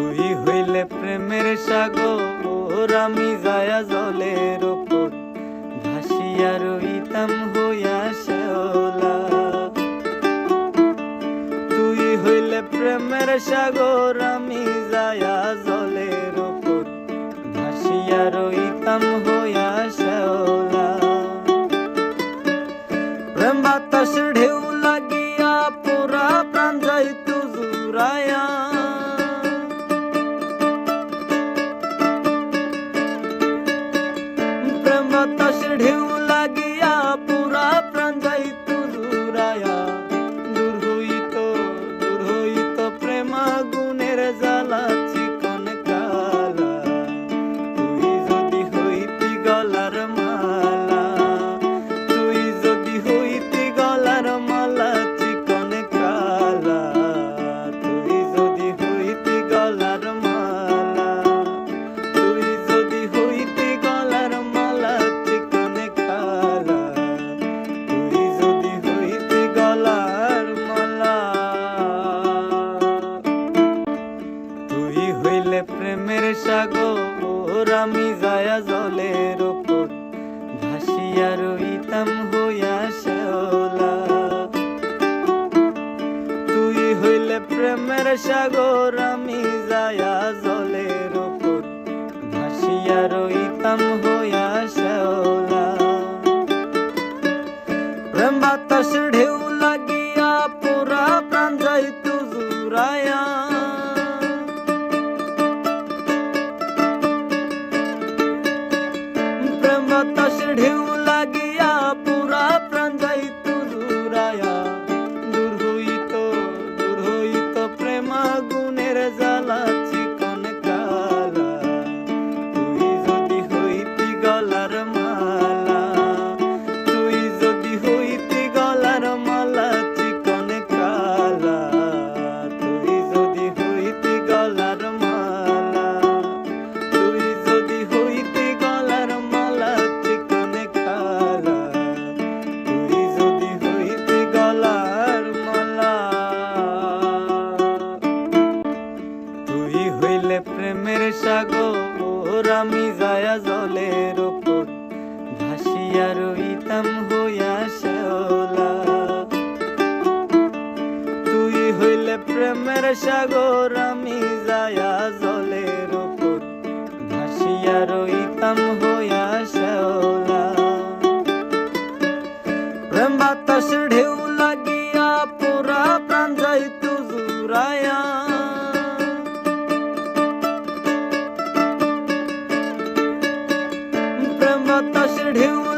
তুই হইলে প্রেমের সাগর আমি যায়া জলের ওপর। ভাসিয়া রইতাম হইয়া শেওলা তুই হইলে প্রেমের সাগর, আমি যায়া জলের ওপর। ভাসিয়া রইতাম হইয়া শেওলা প্রেম বাতাস ঢেউ লাগিয়া, পুরা প্রাণ যাইত জুরায়া বাতাস সাগর, আমি যায়া জলের ওপর ভাসিয়া রইতাম হইয়া তুই হইলে প্রেমের সাগর, আমি যায়া জলের ওপর ভাসিয়া রইতাম হইয়া শেওলা প্রেম বাতাস ঢেউ লাগিয়া, পুরা প্রাণ যাইত জুরায়া হইলে প্রেমের সাগর, আমি যায়া জলের উপর ভাসিয়া রইতাম হইয়া শেওলা প্রেম বাতাস ঢেউ লাগিয়া পুরা প্রাণ যাইতু জুরায়া প্রেম বাতাস ঢেউ